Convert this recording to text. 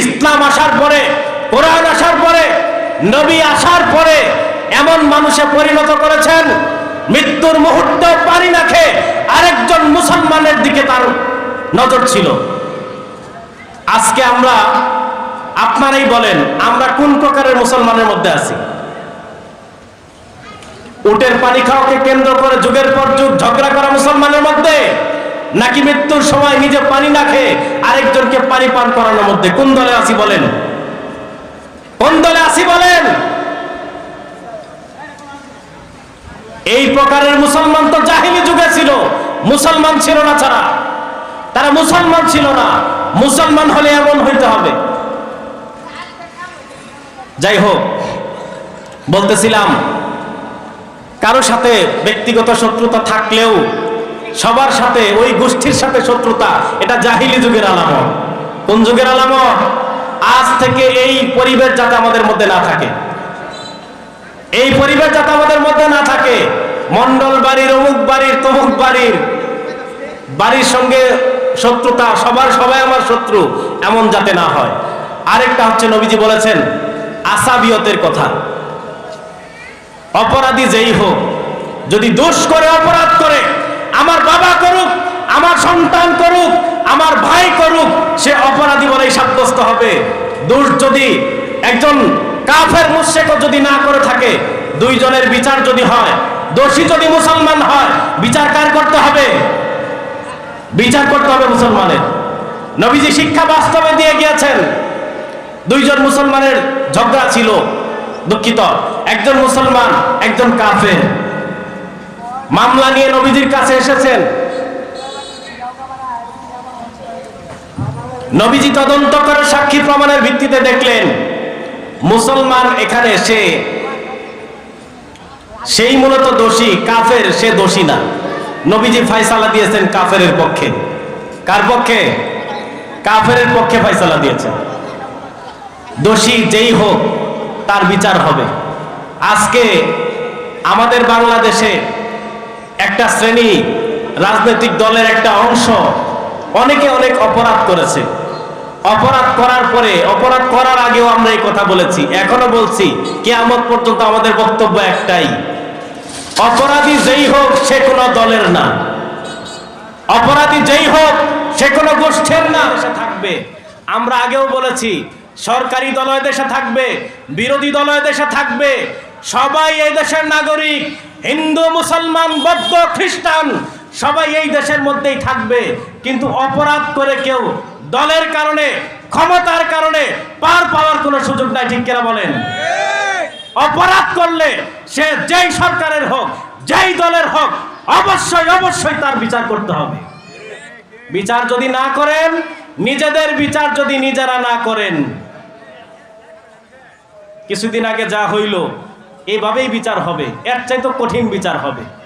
ইসলাম আসার পরে, কোরআন আসার পরে, নবী আসার পরে এমন মানুষে পরিণত করেছেন, মৃত্যুর মুহূর্তে পানি না খেয়ে আরেকজন মুসলমানের দিকে তার নজর ছিল। আজকে আমরা আপনারাই বলেন, আমরা কোন প্রকারের মুসলমানের মধ্যে আছি? উটের পানি খাওয়াকে কেন্দ্র করে যুগের পর যুগ ঝগড়া করা মুসলমানের মধ্যে? নাকি মৃত্যুর সময় নিজে পানি না খেয়ে আরেকজনকে পানি পান করানোর মধ্যে কোন দলে আছি বলেন? কোন দলে আছি বলেন? এই প্রকারের মুসলমান তো জাহিলি যুগে ছিল। মুসলমান ছিল না ছাড়া। তারা মুসলমান ছিল না। মুসলমান হলে এমন হইতে হবে। যাই হোক, বলতেছিলাম, কারও সাথে ব্যক্তিগত শত্রুতা থাকলেও সবার সাথে, ওই গোষ্ঠীর সাথে শত্রুতা, এটা জাহিলি যুগের আলামত। কোন যুগের আলামত? আজ থেকে এই পরিবেশ যাতে আমাদের মধ্যে না থাকে। এই পরিবেশ যাতে আমাদের মধ্যে না থাকে মন্ডল বাড়ির, অমুক বাড়ির, তমুক বাড়ির বাড়ির সঙ্গে শত্রুতা, সবার সবাই আমার শত্রু, এমন যাতে না হয়। আরেকটা হচ্ছে নবীজি বলেছেন, আসাবিয়তের কথা। অপরাধী যেই হোক, যদি দোষ করে, অপরাধ করে আমার বাবা করুক, আমার সন্তান করুক, আমার ভাই করুক, সে অপরাধী বলেই সাব্যস্ত হবে। দোষ যদি একজন কাফের মুশেকও যদি না করে থাকে, দুইজনের বিচার যদি হয়, দোষী যদি মুসলমান হয়, বিচার কার করতে হবে? বিচার করতে হবে মুসলমানের। নবীজি শিক্ষা বাস্তবে দিয়ে গিয়েছেন। দুইজন মুসলমানের ঝগড়া ছিল দুঃখিত। একজন মুসলমান, একজন কাফের। মামলা নিয়ে নবীজির কাছে এসেছেন। নবীজি তদন্ত করে সাক্ষী প্রমাণের ভিত্তিতে দেখলেন, মুসলমান এখানে সে, সেই মূলত দোষী, কাফের, সে দোষী না। নবীজি ফাইসালা দিয়েছেন কাফেরের পক্ষে। কার পক্ষে? কাফের পক্ষে ফাইসালা দিয়েছেন। দোষী যেই হোক, তার বিচার হবে। আজকে আমাদের বাংলাদেশে একটা শ্রেণি, রাজনৈতিক দলের একটা অংশ, অনেকে অনেক অপরাধ করেছে। অপরাধ করার পরে, অপরাধ করার আগেও আমরা এই কথা বলেছি এখনও বলছি, কেয়ামত পর্যন্ত আমাদের বক্তব্য একটাই। অপরাধী যেই হোক, সে কোনো দলের না। অপরাধী যেই হোক, সে কোনো গোষ্ঠীর না থাকবে। আমরা আগেও বলেছি, সরকারি দল দেশে থাকবে, বিরোধী দল দেশে থাকবে। সবাই এই দেশের নাগরিক হিন্দু, মুসলমান, বৌদ্ধ, খ্রিস্টান সবাই এই দেশের মধ্যেই থাকবে। কিন্তু অপরাধ করে কেউ দলের কারণে, ক্ষমতার কারণে পার পাওয়ার কোনো সুযোগ নাই, ঠিক কিনা বলেন? অপরাধ করলে সে যেই সরকারের হোক, যেই দলের হোক, অবশ্যই অবশ্যই তার বিচার করতে হবে। বিচার যদি না করেন, নিজেদের বিচার যদি নিজেরা না করেন, কিছুদিন আগে যা হইল এইভাবেই বিচার হবে। এর চাইতে কঠিন বিচার হবে।